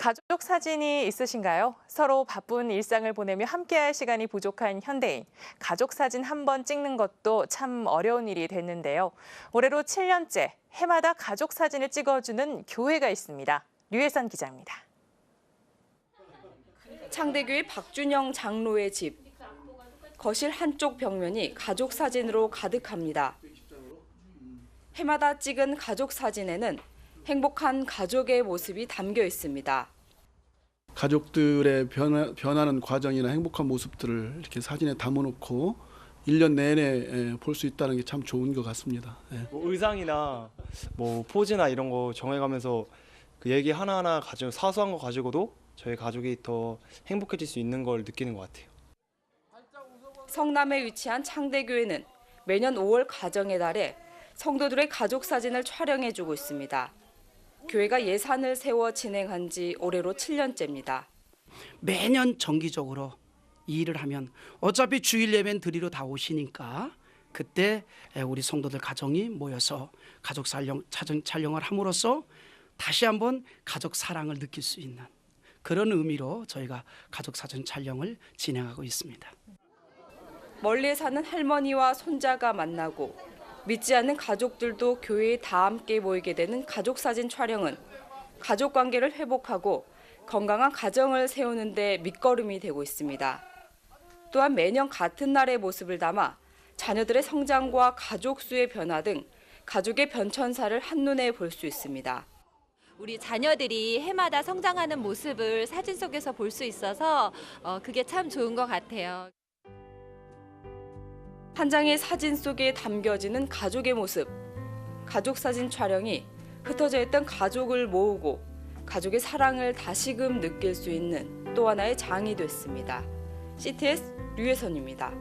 가족 사진이 있으신가요? 서로 바쁜 일상을 보내며 함께할 시간이 부족한 현대인. 가족 사진 한 번 찍는 것도 참 어려운 일이 됐는데요. 올해로 7년째 해마다 가족 사진을 찍어주는 교회가 있습니다. 류혜선 기자입니다. 창대교회 박준영 장로의 집. 거실 한쪽 벽면이 가족 사진으로 가득합니다. 해마다 찍은 가족 사진에는 행복한 가족의 모습이 담겨 있습니다. 가족들의 변화, 변하는 과정이나 행복한 모습들을 이렇게 사진에 담아놓고 1년 내내 볼 수 있다는 게 참 좋은 것 같습니다. 예. 뭐 의상이나 뭐 포즈나 이런 거 정해가면서 그 얘기 하나하나 가지고 사소한 거 가지고도 저희 가족이 더 행복해질 수 있는 걸 느끼는 것 같아요. 성남에 위치한 창대교회는 매년 5월 가정의 달에 성도들의 가족 사진을 촬영해 주고 있습니다. 교회가 예산을 세워 진행한 지 올해로 7년째입니다. 매년 정기적으로 이 일을 하면 어차피 주일 예배는 드리러 다 오시니까 그때 우리 성도들 가정이 모여서 가족 촬영 촬영- 촬영을 함으로써 다시 한번 가족 사랑을 느낄 수 있는 그런 의미로 저희가 가족 사진 촬영을 진행하고 있습니다. 멀리에 사는 할머니와 손자가 만나고 믿지 않는 가족들도 교회에 다 함께 모이게 되는 가족 사진 촬영은 가족 관계를 회복하고 건강한 가정을 세우는 데 밑거름이 되고 있습니다. 또한 매년 같은 날의 모습을 담아 자녀들의 성장과 가족 수의 변화 등 가족의 변천사를 한눈에 볼 수 있습니다. 우리 자녀들이 해마다 성장하는 모습을 사진 속에서 볼 수 있어서 어, 그게 참 좋은 것 같아요. 한 장의 사진 속에 담겨지는 가족의 모습. 가족 사진 촬영이 흩어져 있던 가족을 모으고 가족의 사랑을 다시금 느낄 수 있는 또 하나의 장이 됐습니다. CTS 류혜선입니다.